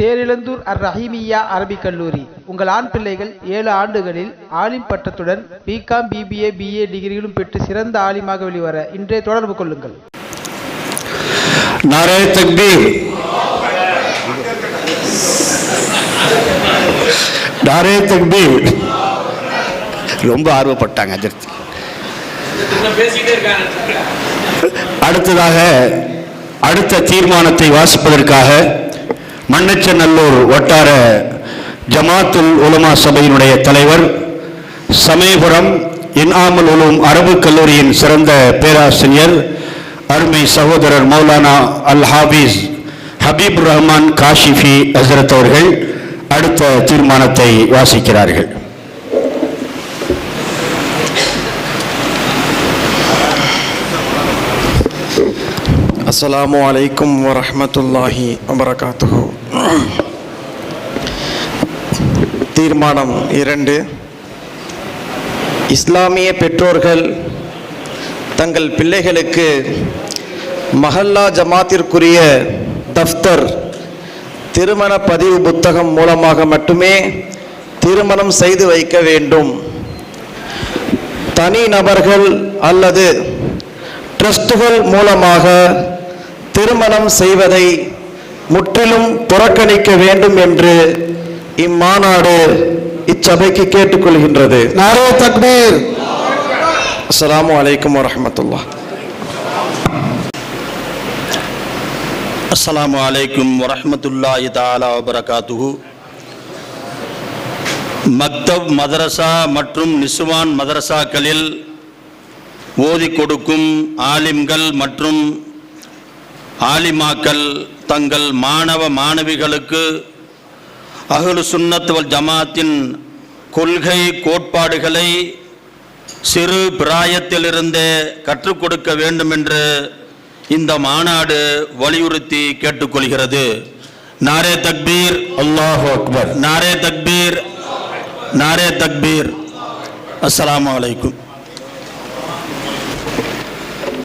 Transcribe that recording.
தேரிழந்தூர் அர் ரஹீமியா அரபிக் கல்லூரி. உங்கள் ஆண் பிள்ளைகள் ஏழு ஆண்டுகளில் ஆலிம் பட்டத்துடன் பிகாம் பிபிஏ பிஏ டிகிரிகளும் பெற்று சிறந்த ஆலிமாக வெளிவர இன்றைய தொடர்பு கொள்ளுங்கள். நாராய தக்பீர். நாராய தக்பீர். ரொம்ப ஆர்வப்பட்டாங்க அஜித். அடுத்ததாக அடுத்த தீர்மானத்தை வாசிப்பதற்காக மண்ணச்சநல்லூர் வட்டார ஜமாத்துல் உலமா சபையினுடைய தலைவர் சமயபுரம் இன்ஆமுல் உலும் அரபு கல்லூரியின் சிறந்த பேராசிரியர் அருமை சகோதரர் மௌலானா அல் ஹாபீஸ் ஹபீப் ரஹ்மான் காஷிஃபி ஹசரத் அவர்கள் அடுத்த தீர்மானத்தை வாசிக்கிறார்கள். அஸ்ஸலாமு அலைக்கும் வரஹ்மத்துல்லாஹி வபரகாத்துஹு தீர்மானம் இரண்டு இஸ்லாமிய பெற்றோர்கள் தங்கள் பிள்ளைகளுக்கு மஹல்லா ஜமாத்திற்குரிய தஃப்தர் திருமண பதிவு புத்தகம் மூலமாக மட்டுமே திருமணம் செய்து வைக்க வேண்டும் தனி நபர்கள் அல்லது ட்ரஸ்டுகள் மூலமாக திருமணம் செய்வதை முற்றிலும் புறக்கணிக்க வேண்டும் என்று இம்மாநாடு இச்சபைக்கு கேட்டுக்கொள்கின்றது. நாரே தக்பீர். அஸ்ஸலாமு அலைக்கும் வரஹ்மத்துல்லாஹ். அஸ்ஸலாமு அலைக்கும் வரஹ்மத்துல்லாஹி தஆலா வபரகாத்துஹு. மக்தப் மதரசா மற்றும் நிசுவான் மதரசாக்களில் ஓதி கொடுக்கும் ஆலிம்கள் மற்றும் ஆலிமாக்கள் தங்கள் மாணவ மாணவிகளுக்கு அஹ்லு சுன்னத் வல் ஜமாத்தின் கொள்கை கோட்பாடுகளை சிறு பிராயத்திலிருந்தே கற்றுக் கொடுக்க வேண்டும் என்று இந்த மாநாடு வலியுறுத்தி கேட்டுக்கொள்கிறது. நாரே தக்பீர். அல்லாஹு அக்பர். நாரே தக்பீர். நாரே தக்பீர். அஸ்ஸலாமு அலைக்கும்.